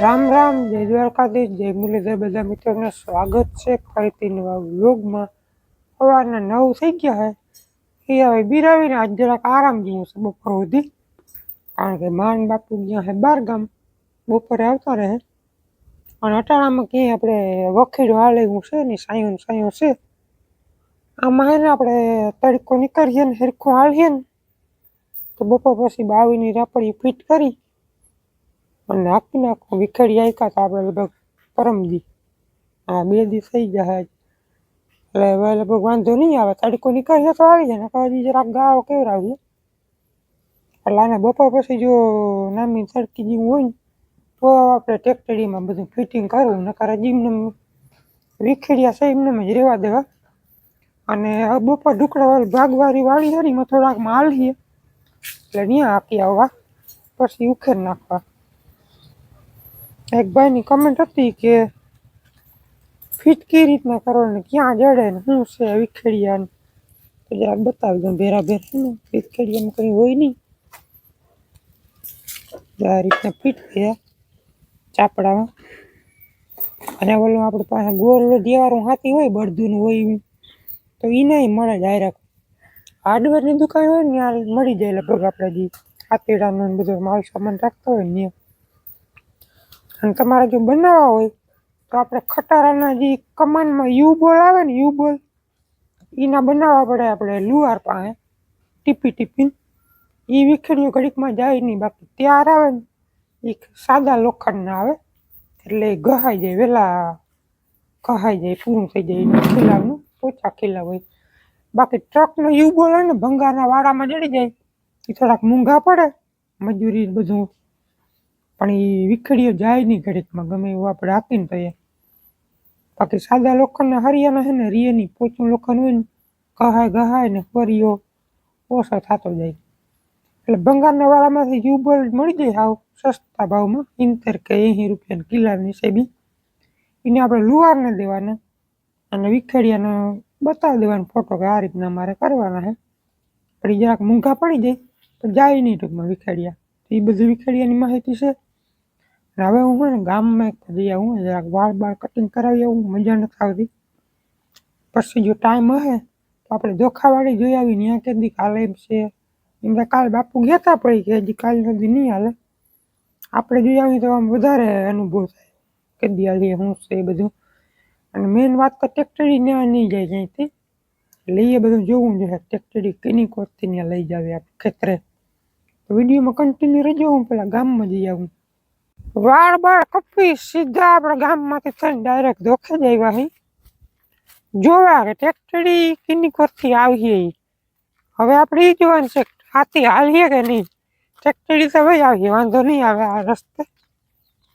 રામ રામ, જય દ્વારકાધીશ, જય મુરલીધર, બધા મિત્રોને સ્વાગત છે ફરીથી નવા વ્લોગમાં. સવારના નવ થઈ ગયા છે એ હવે બિરાવીને આજ જરાક આરામ જેવું છે બપોર સુધી. કારણ કે માન બાપુ ગયા છે બાર ગામ. બપોરે આવતા રહે. અને અટાણામાં ક્યાંય આપણે વખીડો હાલે છે ને સાયો ને સાયો છે. આમાં હે ને આપણે તડકો નીકળીએ ને હરખું હાલીએ ને. તો બપોર પછી બાવીની રાપડી ફિટ કરી. અને નાખી નાખો વિખેડી આવ્યા તો આપણે લગભગ પરમદી. હા બે દિવસ થઈ જાય એટલે હવે લગભગ વાંધો નહીં આવે, તડકો નીકળીએ તો આવી જાય હજી જરાક ગાળો કેવડાવીએ એટલે આને બપોર પછી જો નામી તડકી જીવ હોય ને, તો આપણે ટેક્ટરીમાં બધું ફિટિંગ કરવું, નકર હજી એમને વિખેડિયા છે, એમને જ રહેવા દેવા. અને બપોર ઢુકડા ભાગવારી વાળી હતી એમાં થોડાક માલ એટલે ત્યાં આપી આવવા. પછી ઉખેર નાખવા. એક ભાઈની કમેન્ટ હતી કે ફિટ કઈ રીતના કરો ને ક્યાં જડે ને શું છે વિખેડિયા તો જરાક બતાવી દઉં ભેરા ભેરા ને, વિખેડિયામાં કંઈ હોય નહીં. આ રીતના ફિટ થયા ચાપડામાં. અને ઓલું આપણે પાસે ગોળ દેવારું હાથી હોય, બળદુનું હોય એવું, તો એ નહીં મળે ડાયરેક્ટ હાર્ડવેરની દુકાન હોય ને, ત્યાં મળી જાય લગભગ આપણે જે હાથેડાનો બધો માલ સામાન રાખતા હોય ને ત્યાં. અને તમારે જો બનાવવા હોય, તો આપણે ખટારાના જે કમાનમાં યુ બોલ આવે ને, યુ બોલ એના બનાવવા પડે આપણે લુહાર પાસે, ટીપી ટીપીને. એ વિખેડીઓ ઘડીકમાં જાય નહીં, બાકી ત્યાર આવે ને એ સાદા લોખંડના આવે, એટલે એ ગહાઈ જાય વહેલા કહાઈ જાય, પૂરું થઈ જાય એનું ખીલાવનું, પોચા ખીલા હોય. બાકી ટ્રકનો યુ બોલ હોય ને, ભંગારના વાડામાં જડી જાય એ થોડાક મૂંઘા પડે મજૂરી બધું. પણ એ વિખેડીઓ જાય નહીં ઘડીકમાં, ગમે એવું આપણે આપીને તઈએ બાકી સાદા લોખંડના હરિયાના છે ને રીએની પોચું લોખંડ હોય ને કહાય ગહાય ને ફરીઓ ઓછો થતો જાય. એટલે ભંગારના વાળામાંથી યુબલ મળી જાય હાવ સસ્તા ભાવમાં ઇન્તેર કે એંસી રૂપિયાના કિલ્લાની સેબી એને આપણે લુહારને દેવાના અને વિખેડિયાનો બતાવી દેવાનો ફોટો કે આ રીતના મારે કરવાના છે. પણ જરાક મૂંઘા પડી જાય તો જાય નહીં ટૂંકમાં વિખેડિયા. એ બધી વિખેડિયાની માહિતી છે. હવે હું છે ને ગામમાં એક જઈ આવું જરાક વાળ બાળ કટિંગ કરાવી આવું, મજા નથી આવતી. પછી જો ટાઈમ હશે તો આપણે ધોખાવાળી જોઈ આવી ત્યાં કેદી કાલે એમ છે. એમ તો કાલ બાપુ ગયા હતા પડી કે હજી કાલે સુધી નહીં હાલે. આપણે જોઈ આવી તો આમ વધારે અનુભવ થાય કેદી હાલીએ શું છે એ બધું. અને મેઇન વાત તો ટેક્ટરી ને નહીં જાય ક્યાંયથી. લઈએ બધું જોવું જોઈએ ટેક્ટરી કેની કોસ્ટથી ત્યાં લઈ જાવે આપણે ખેતરે. તો વિડીયોમાં કન્ટિન્યુ રહેજો, હું પેલા ગામમાં જઈ આવું. વાળ બાળ કપી સીધા આપણા ગામમાંથી થઈને ડાયરેક્ટ ધોખે જ આવ્યા હી જોવા કે ટેક્ટરી કિની કોરથી આવીએ હવે આપણે એ જોવાનું છે હાથી હાલીએ કે નહીં? ટેક્ટરી તો ભાઈ આવીએ, વાંધો નહીં આવે આ રસ્તે.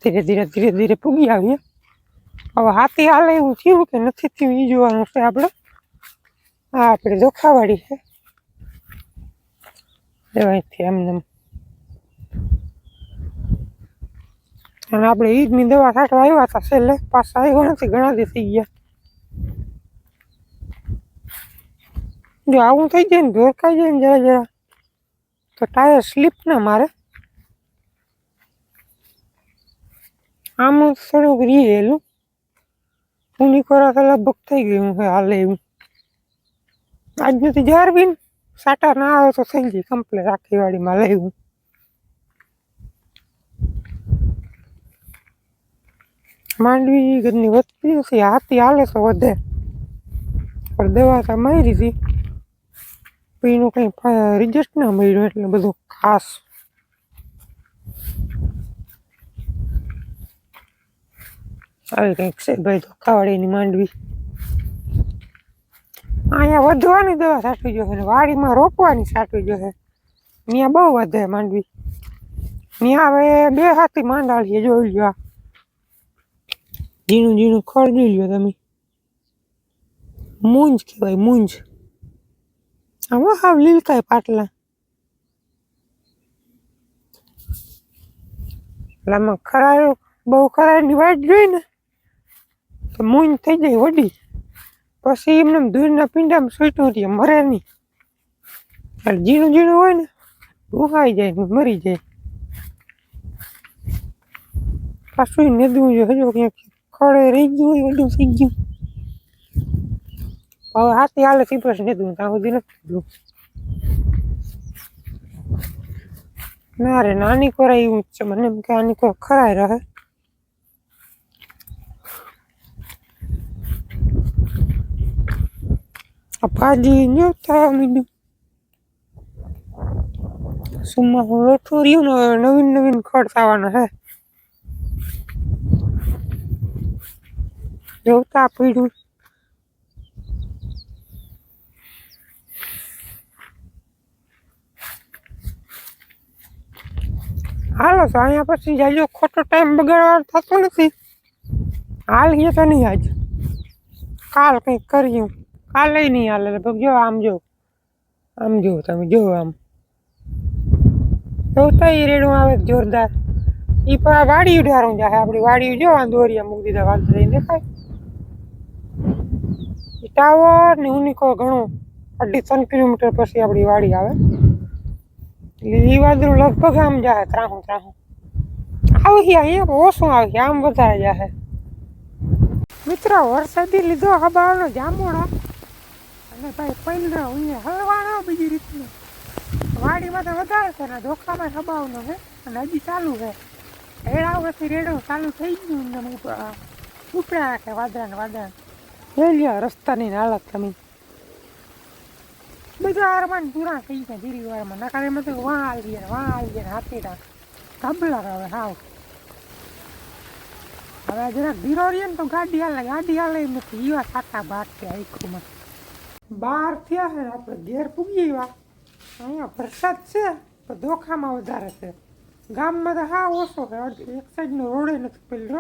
ધીરે ધીરે ધીરે ધીરે પૂગી આવીએ. હવે હાથી હાલે એવું થયું કે નથી થયું એ જોવાનું છે આપણે. આ આપણે ધોખાવાળી છે. એવાયથી એમને અને આપણે ઈદની દવા છાંટવા આવ્યા હતા છેલ્લે, પાછા આવ્યા નથી, ઘણા દી થઈ ગયા. જો આવું થઈ જાય ને ધોરકાઈ જાય ને જરા જરા, તો ટાયર સ્લીપ ના મારે. આમ થોડુંક રીહેલું હું નીકળવા તો લગભગ થઈ ગયું છે હાલે એવું. આજ નથી જારવી ને, સાટા ના આવે તો થઈ જાય કમ્પ્લેટ આખી વાડીમાં લેવું માંડવી ઘરની વસ્તી હશે હાથી હાલે તો વધે. પણ દવા તો મારી હતી એનું કંઈ રિઝલ્ટ ના મળ્યું એટલે બધું ખાસ. આવી કંઈક છે ભાઈ ધોકાવાળીની માંડવી. અહીંયા વધવાની દવા છાંટવી જોઈએ ને વાડીમાં રોપવાની છાંટવી જોઈએ. ત્યાં બહુ વધે માંડવી. ત્યાં હવે બે હાથી માંડાળીએ જોઈ લ્યો. ઝીણું ઝીણું ખરડી લ્યો તમે. મૂંજ કહેવાય, મૂંજ. આમાં હાવ લીલકાય પાટલા. લામાં ખરાયો, બહુ ખરાયની વાટ જોઈ ને, તો મૂંજ થઈ જાય વડી. પછી એમને એમ દૂરના પીંડામાં સૂટું રહે મરે નહીં. એટલે ઝીણું ઝીણું હોય ને ઉહાઈ જાય, મરી જાય. પાછું નેદવું જોઈએ હજુ ક્યાંક ખડે રહી ગયું હોય બધું, થઈ ગયું. હવે હાથી હાલે પછી નેદવું ત્યાં સુધી નથી કીધું ના રે, નાની કોરાય એવું છે. મને એમ કે આની કોઈ ખરાય રહે. ભાજી ન થવા માંડ્યું સુમાં લોઠું રહ્યું ને નવીન નવીન ખડ થવાના હે. જોતા પીડ્યું હાલો, તો અહીંયા પછી જાજો ખોટો ટાઈમ બગાડવાનો થતો નથી. હાલ ગયો તો નહીં આજ કાલ કંઈક કર્યું કાલે નહીં હાલે, લગભગ જો આમ જો. આમ જો તમે જો આમ. જોતા એ રેડું આવે જોરદાર. એ પણ વાડી ઉઢારું જાય આપણી વાડી જો આ દોરિયા મૂકી દીધા વાંદરી દેખાય. ટાવર ને ઉનિકો ઘણું. અઢી ત્રણ કિલોમીટર પછી આપણી વાડી આવે. એટલે એ વાદળું લગભગ આમ જાય ત્રાહું ત્રાહું. આવી અહીંયા ઓછું આવે આમ વધારે જાય મિત્રો, વરસાદી લીધો હબાવાનો જામોડા અને ભાઈ પૈંદરા અહીંયા હલવાનો બીજી રીતનું. વાડીમાં તો વધારે છે, ને ધોખામાં હબાવનો છે, અને હજી ચાલુ છે. રેડાવથી રેડો ચાલુ થઈ ગયું, ને ઉપડા રાખે વાદળા ને વાદળા જોઈ લ્યો રસ્તાની હાલત તમે. બધા આરમાન પૂરા થઈ ગયા ધીરી વારમાં નકાર એમાં તો વાં આવી ગયા વાં આવી હાથી રાખ કાબલા હવે હાવ. હવે જરાક ધીરો રહીએ ને તો ગાડી હાલે. ગાડી હાલે એમ નથી. એવા સાતા બાર છે આખુમાં બહાર થયા છે આપણે ઘેર પૂગી એવા અહીંયા વરસાદ છે, પણ ધોખામાં વધારે છે. ગામમાં તો હા ઓછો છે. એક સાઈડનો રોડે નથી પેલો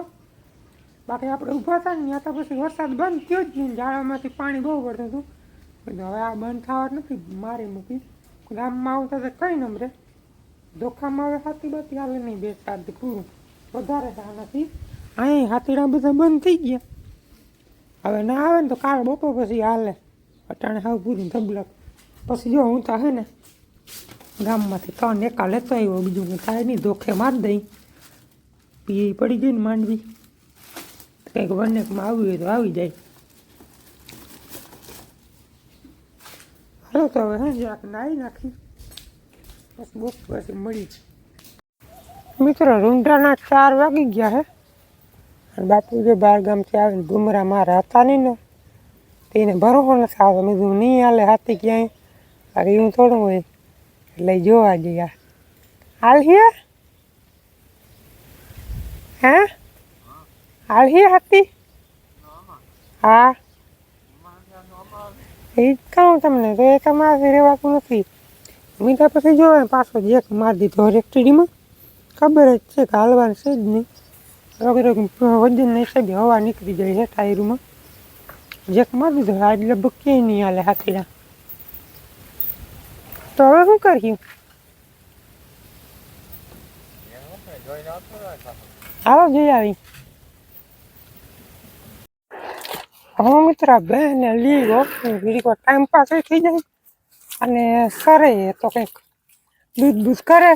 બાકી આપણે ઊભા હતા ને, ત્યાં તો પછી વરસાદ બંધ થયો જ નહીં, ઝાડામાંથી પાણી બહુ પડતું હતું. પણ હવે આ બંધ થવા નથી, મારી મૂકી. ગામમાં આવતા તો કઈ નંબરે ધોખામાં હવે હાથી બાતી હાલે નહીં બે દી પૂરું. વધારે નથી. અહીં હાથીડા બધા બંધ થઈ ગયા. હવે ના આવે ને તો કાલ બપોર પછી હાલે. અટાણે હાવ પૂરું ધબલક. પછી જો હું તો હે ને, ગામમાંથી ત્રણ એકા લેતો આવ્યો, બીજું થાય નહીં, ધોખે મારી દઈ. પી પડી ગઈ ને માંડવી. કંઈક વનેકમાં આવ્યું હોય તો આવી જાય. હાલો તો હવે હે જરાક નાહી નાખી. બસ બુક પછી મળી મિત્રો, રૂંઢાના ચાર વાગી ગયા હે. અને બાપુ જે બાર ગામથી આવીને ગુમરા મારા હતા નહીં ને તેને ભરોસો નથી આવતો. મેં કીધું, નહીં હાલે હાથી ક્યાંય. અરે, એવું થોડું હોય. એટલે જોવા જઈએ હાલ હે? હે? હાલ હે હાથી? હા. એ જ કહું તમને, તો એ તમારે રહેવાતું નથી. મીઠા પછી જોવે ને પાછો જેક મારી દીધો રેક્ટરીમાં ખબર જ છે કે હાલવાનું છે જ નહીં. રોગ રોગ વજન હિસાબે હવા નીકળી જાય છે ટાયરમાં. જેક મારી દીધો આ લગભગ ક્યાંય નહીં હાલે હાથીડા. તો હવે શું કર્યું હાલો જઈ આવી. હું મિત્ર, બેન લઈ ગયો બીજી ટાઈમ પાસ થઈ જાય. અને સરે તો કંઈક દૂધ બૂધ કરે.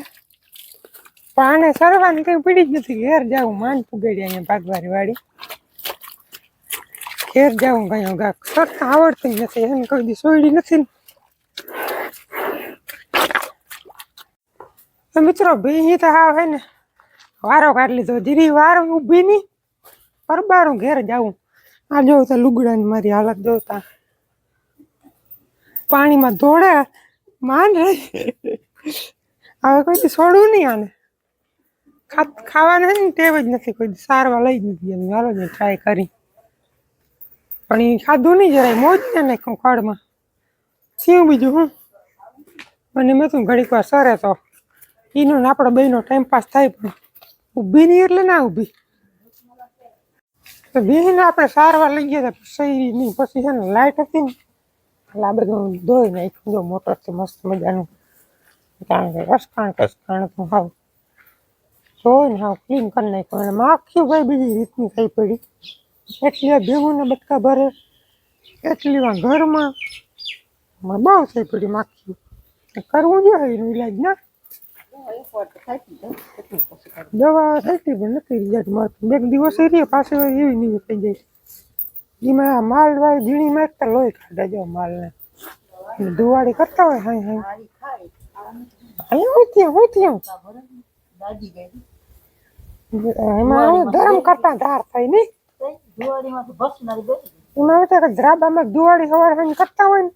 પણ આને સરવાની કંઈ પડી જ નથી. ઘેર જાઉં માન પુગેડી અહીંયા ભાગવારી વાળી. ઘેર જાઉં કઈ ગાક. સરતા આવડતી નથી. એને કોઈ દી સોયડી નથી. ને. મિત્રો, ભી તો હા હે ને. વારો કાઢ લીધો. ધીરી વાર ઊભી નહીં પરબારું ઘેર જાઉં. આ જોતા લુગડાની મારી હાલત જોતા. પાણીમાં ધોળે, માન રહી. હવે કોઈ છોડવું નહીં આને. ખાવાના ને ટેવ જ નથી, કોઈ સારવા લઈ નથી એમ હાલો જ ટ્રાય કરી. પણ એ ખાધું નહીં જરાય, મોજ ને નાખ્યું ખડમાં થયું બીજું હું? અને મેં તું ઘડીક વાર સરે તો. એનો ને આપણો બેનો ટાઈમ પાસ થાય પણ. ઊભી નહીં એટલે ના ઊભી. તો બેહીને આપણે સારવાર લઈ ગયા હતા સહી નહીં પછી છે ને લાઇટ હતી ને, એટલે આ ધોઈ નાખ્યું. જો મોટરથી મસ્ત મજાનું, કારણ કે રસકાણ કસકાણ તો હાવ. જોઈ ને હાવ ક્લીન કરી નાખ્યું. અને માખ્યું ભાઈ બીજી રીતની થઈ પડી. એટલી ભેગું ને બટકા ભરે એટલી વાં ઘરમાં. બહુ થઈ પડી માખી. કરવું જોઈએ એનું ઈલાજ, ના? દવા થતી પણ નથી રિઝલ્ટ મળતું બે દિવસ રહીએ પાછી એવી નહીં થઈ જાય. એમાં માલ વાળી ઝીણી મારતા લોહી ખાધા જો માલને. ધુવાડી કરતા હોય હાય હાય. અહીંયા હું ત્યાં હું ત્યાં. એમાં ધર્મ કરતા ધાર થાય નહીં. એમાં થાય કે દ્રાબામાં ધુવાડી સવારે કરતા હોય ને.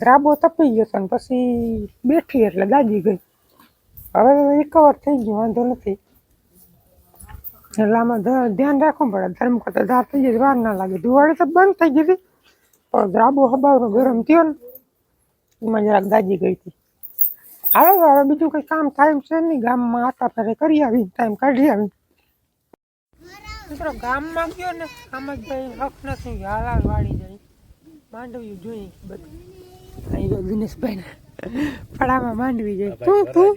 ધ્રાબો તપી ગયો તો ને પછી બેઠી એટલે દાજી ગઈ. હવે રિકવર થઈ ગયું વાંધો નથી. એટલે આમાં ધ્યાન રાખવું પડે. ધર્મ કરતા ધાર થઈ જાય વાર ના લાગે. દિવાળી તો બંધ થઈ ગઈ હતી પણ દ્રાબો હબાવનો ગરમ થયો ને એમાં જરાક દાજી ગઈ હતી. હાલો તો હવે બીજું કંઈ કામ થાય છે નહીં. ગામમાં આટા ફેરે કરી આવી ટાઈમ કાઢી આવી મિત્રો ગામમાં ગયો ને આમ જ ભાઈ હક નથી. હાલ હાલ વાળી જાય. માંડવ્યું જોઈએ બધું. અહીં જો દિનેશભાઈ પડામાં માંડવી જાય. તું તું?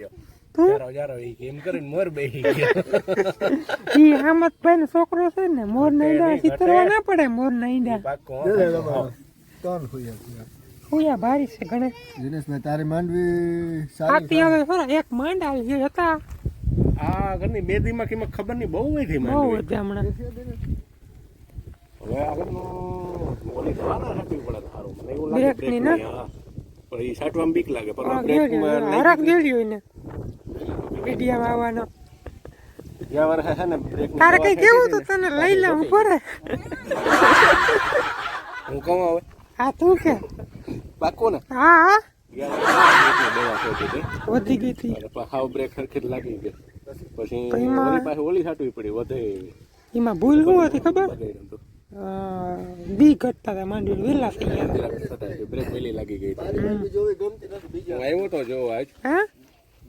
બેહી નો છોકરો છે ને મોર ના ચિતરવા ના પડે મોર ના હોયા ભારી છે તારી માંડવી સારી ખરા? એક માંડ આવી છે હતા. આ ઘરની બે દીમાં કિંમત ખબર નહીં બહુ વધી બહુ માંડવી હમણાં. હવે આગળનું ઓલી ખાના રાખવી પડે સારું. મને એવું બ્રેક લાગે ની બ્રેક ના? ની. પણ એ સાટવામાં બીક લાગે પણ બ્રેક દેડ્યો હરક દેડ્યો એને. મીડિયામાં આવવાનો ગયા વર્ષે છે ને બ્રેક તારે કઈ કેવું તો? તને લઈ લે ઉપર હું કહું હવે હા તું કે? પાકો ને? હા. હા વધી ગઈ હતી. હાવ બ્રેક હરખી જ લાગી ગઈ. પછી ઓલી પાસે ઓલી સાટવી પડી વધે. એમાં ભૂલ શું હતી ખબર? દી ઘટતા હતા માંડવી વેલા થઈ ગયા. બ્રેક લાગી ગઈ હતી. હું આવ્યો તો જો આજ. હા?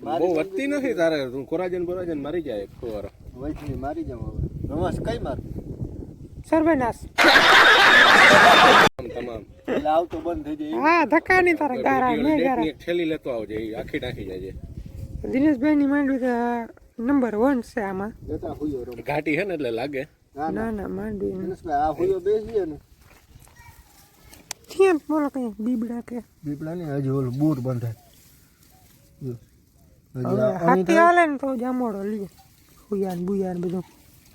બહુ વધતી નથી તારે. તું કોરાજન બોરાજન મારી જાય એક વાર. વૈષ્ણવી મારી જાવ હવે. રમાશ કઈ માર સર્વેનાશ. તમામ. એટલે આવતો બંધ થઈ જાય હા ધક્કા નહીં તારે ગારા મેં ગારા એક થેલી લેતો આવજે એ આખી નાખી જાય. દિનેશભાઈ ની માંડવી તો નંબર વન છે આમાં. જતા હુયો રમ. ઘાટી હે ને એટલે લાગે. ના ના. ના ના માંડવી દિનેશભાઈ આ હુયો બેસીએ ને. ક્યાં બોલો કઈ બીબડા કે? બીબડા ને હજી ઓલું બૂર બંધાય. હાથી હાલે ને તો જામોડો લઈએ હુયાન બુયાન બધું.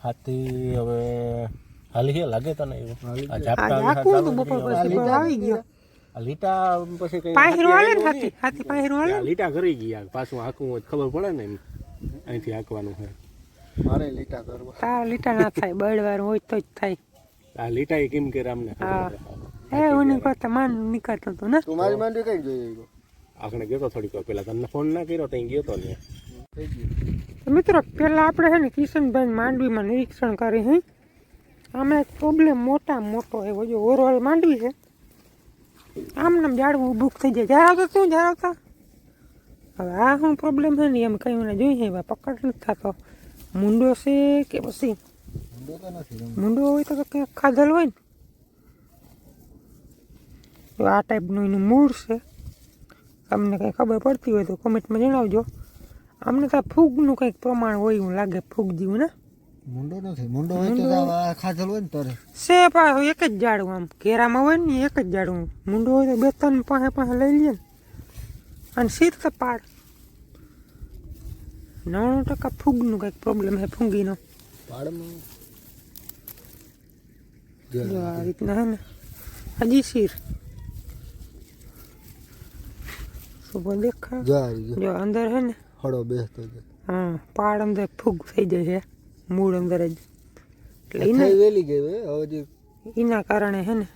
હાથી હવે હાલી ગયા? લાગે તને એવું? આ આ ઝાપટા આખું તો બપોર પછી આવી ગયો. લીટા પછી કઈ પાහිરું હાલે ને હાથી? હાથી પાહિરું હાલે લીટા કરી ગયા. પાછું હાંકવું હોય ખબર પડે ને એમ. અહીંથી હાંકવાનું છે મારે લીટા કરવા. તાર લીટા ના થાય બળવાર હોય તો જ થાય. આ લીટા એ કેમ કે રામને હા. એ હું કરતા માન નીકળતો હતો ને? તું મારી માંડી કઈ જોઈ આવ્યો? આખણે ગયો તો થોડીક વાર પેલા તમને ફોન ના કર્યો ત્યાં ગયો તો ને. મિત્રો પેલા આપણે છે ને કિશનભાઈ માંડવીમાં નિરીક્ષણ કરી હે. આમાં એક પ્રોબ્લેમ મોટા મોટો એવો જો ઓવરઓલ માંડવી છે. આમ નામ જાડવું ઊભું થઈ જાય. જાળવતો શું જાળવતા હવે આ શું પ્રોબ્લેમ છે ને એમ કંઈ મને જોઈએ એવા પકડ નથી થતો. મુંડો છે કે પછી? મુંડો હોય તો ક્યાંક ખાધેલ હોય ને. આ ટાઈપનું એનું મૂળ છે. તમને કંઈ ખબર પડતી હોય તો કોમેન્ટમાં જણાવજો. અમને તો ફૂગનું કંઈક પ્રમાણ હોય એવું લાગે ફૂગ જેવું ને? મુંડો નથી મુંડો હોય તો તો ખાધેલ હોય ને તારે. છે પાછું એક જ ઝાડું આમ. કેરામાં હોય ને એક જ ઝાડું મુંડો હોય તો બે ત્રણ પાસે પાસે લઈ લઈએ ને. અને શીર તો પાડ. નવ્વાણું ટકા ફૂગનું કંઈક પ્રોબ્લેમ છે ફૂંગીનો. પાડમાં. જો આ રીતના હે ને. હજી શીર. સુબહ દેખા જા જો અંદર હે ને? હળો બેસતો જાય હા પાડ અંદર ફૂગ થઈ જાય છે મૂળ અંદર જ. એટલે એના વેલી ગઈ હવે હવે જે એના કારણે હે ને?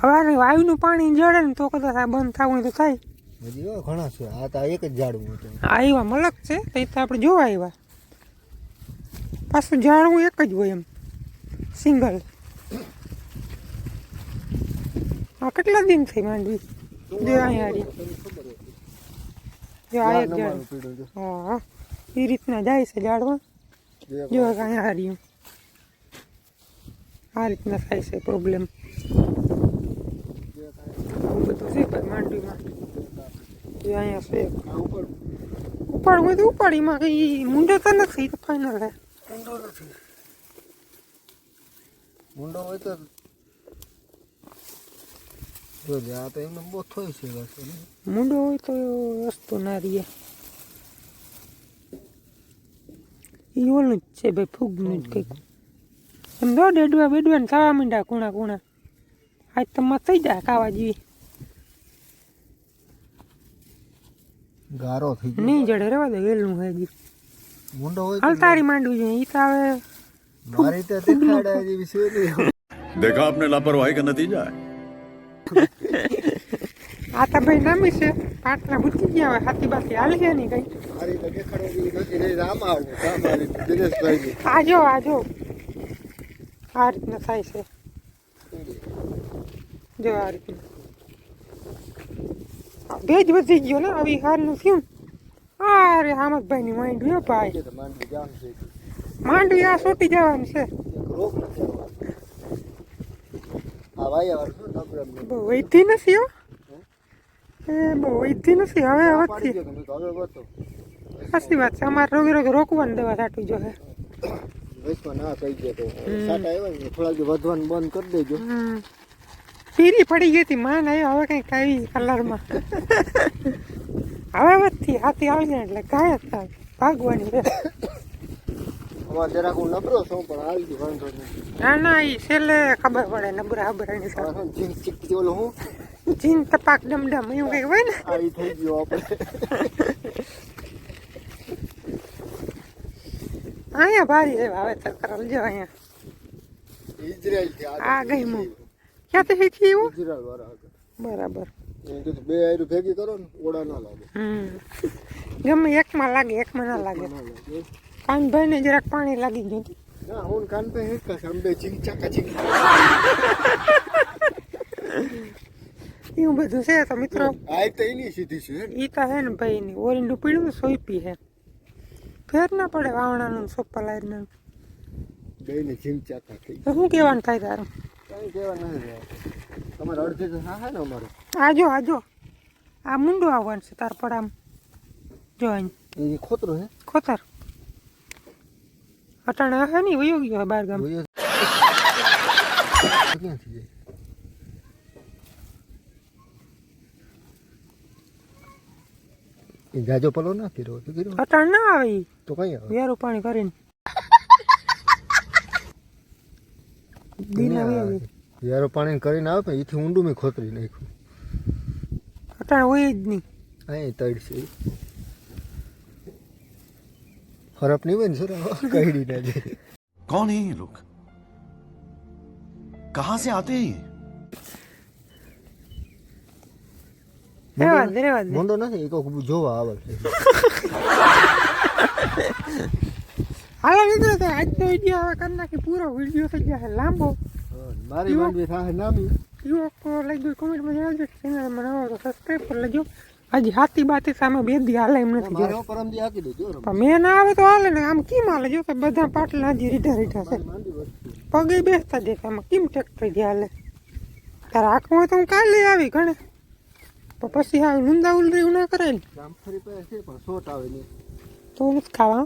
હવારે વાયુનું પાણી જડે ને તો કદાચ આ બંધ થવું તો થાય. હજી ઘણા છે. આ તો એક જ ઝાડવું હતું. આવ્યા મલક છે તો એ તો આપણે જોવા આવ્યા પાછું ઝાડવું એક જ હોય એમ. સિંગલ. આ કેટલા દિન થઈ માંડવી? એ રીતના જાય છે ઝાડમાં જે અહીંયા હાર્યું આ રીતના થાય છે પ્રોબ્લેમ બધું છે ભાઈ માંડવીમાં. જો અહીંયા છે. એક. આ ઉપર. ઉપાડ હોય તો ઉપાડીમાં કઈ મુંડો તો નથી તો ફાઇનલ હે. મુંડો નથી. મુંડો હોય તો જોજે આ તો એમને બહુ થોય છે બસ મુંડો હોય તો વસ્તુ ના રહીએ એ ઓલું જ છે ભાઈ ફૂગનું જ કંઈક એમ દો ડેડવા બેડવા ને ખાવા માંડ્યા કુણા કુણા આજ તો મત થઈ જાય ખાવા જેવી ગારો થઈ ગયો નહીં જડે રેવા દે વેલું હે હજી મુંડો હોય હાલ તારી માંડવી જોઈએ ઈ તો હવે મારી તો દેખાડા જેવી છે નહીં देखा आपने लापरवाही का नतीजा है આ તો ભાઈ નામી છે. પાટલા મૂકી ગયા હોય હાથી બાથી હાલી ગયા નહીં કઈ આજો દિનેશભાઈ આ જો જો. રીતના થાય છે. જો આ રીતના. ભેજ વધી ગયો ને આવી હારનું થયું અરે હામદભાઈ ની માંડવી ભાઈ. માંડવી આ સોટી જવાની છે. શું વૈધી નથી હો. એ બહુ વૈધી નથી હવે હવે વધતો સાચી વાત છે અમારે રોગે રોગે રોકવાની દવા છાંટવી જોઈએ વૈશ્વમાં ના થઈ ગયો તો. સાટા આવ્યા ને થોડાક દી વધવાનું બંધ કરી દેજો. પીરી પડી ગઈ હતી માન આવ્યો હવે કંઈક આવી કલરમાં. હવે વધતી હાથી આવી જાય એટલે ગાય હતા ભાગવાની અમારે જરાક હું નબળો છું પણ આવી ગયું વાંધો નહીં ના ના એ છેલ્લે ખબર પડે નબરા ખબર એની આ શું ચીક ચીકથી ઓલું હું? ચીન તપાક ડમડમ એવું કઈ હોય ને આવી થઈ ગયો આપણે અહીંયા ભારી છે વાવેતર કરેલ જો અહીંયા ઇઝરાયલથી આ ગઈ ક્યાં તો હેઠી એવું ઇઝરાયલ વાળા બરાબર બે આયરું ભેગી કરો ને ઓડા ના લાગે હમ ગમે એકમાં લાગે એકમાં ના લાગે કાનભાઈ ને જરાક પાણી લાગી ગયું. ના હું કાનભાઈ હેકા છે અંબે ચીંચાકા ચીંક એવું બધું છે તો મિત્રો. આ તો એની સીધી છે. ઈ તો હે ને ભાઈ ની ઓરીનું પીળું સોઈપી હે. ફેર ના પડે વાવણાનું સોપા બે ને ચાતા થઈ તો શું કહેવાનું થાય તારું? કઈ કહેવા નથી તમારે અડધે તો હા ને અમારું. આજો આજો આ મુંડો આવવાનું છે તાર પડામ. જો અહીં. એ ખોતરો હે? ખોતર. અટાણે હે નહીં વયો ગયો બાર ગામ. ક્યાંથી જાય એ જાજો પલો ના કર્યો તો કર્યો અટાણ ના આવી તો કઈ વેરું પાણી કરીને દિન વેરો પાણી કરીને આવે પણ એથી ઊંડું મેં ખોતરી નાખ્યું. અટાણ હોય જ નહીં. અહીં તડ છે. ખરાબ નહીં હોય ને સર કહી દીધા કોણ હે લોક? કહા સે આતે હે? મોંડો નથી કોક જોવા આવે હાલો મિત્રો તો આજનો વીડિયો હવે કરી નાખી પૂરો વીડિયો થઈ ગયા છે લાંબો મારી માંડવી થાય નામી યુવકો લઈ ગયો કોમેન્ટમાં જણાવજો ચેનલ મને તો સબસ્ક્રાઈબ કરી લેજો હજી હાથી બાતી સામે બે દી હાલે એમ નથી મારો પરમ દી આપી દેજો પણ મેં ના આવે તો હાલે ને આમ કેમ હાલે જો કે બધા પાટલા હજી રીઢા રીઢા છે પગે બેસતા દેખાય આમાં કેમ ટ્રેક્ટર ગયા હાલે તારે આખું હોય તો હું કાલે આવી ગણે પણ પછી હા ઊંધા ઉલરી ના કરાય ને? જામફળી પાસે છે પણ સોટ આવે નહીં. તો નથી ખાવા.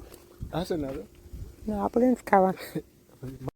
હાશે ને આપણે નથી ખાવા.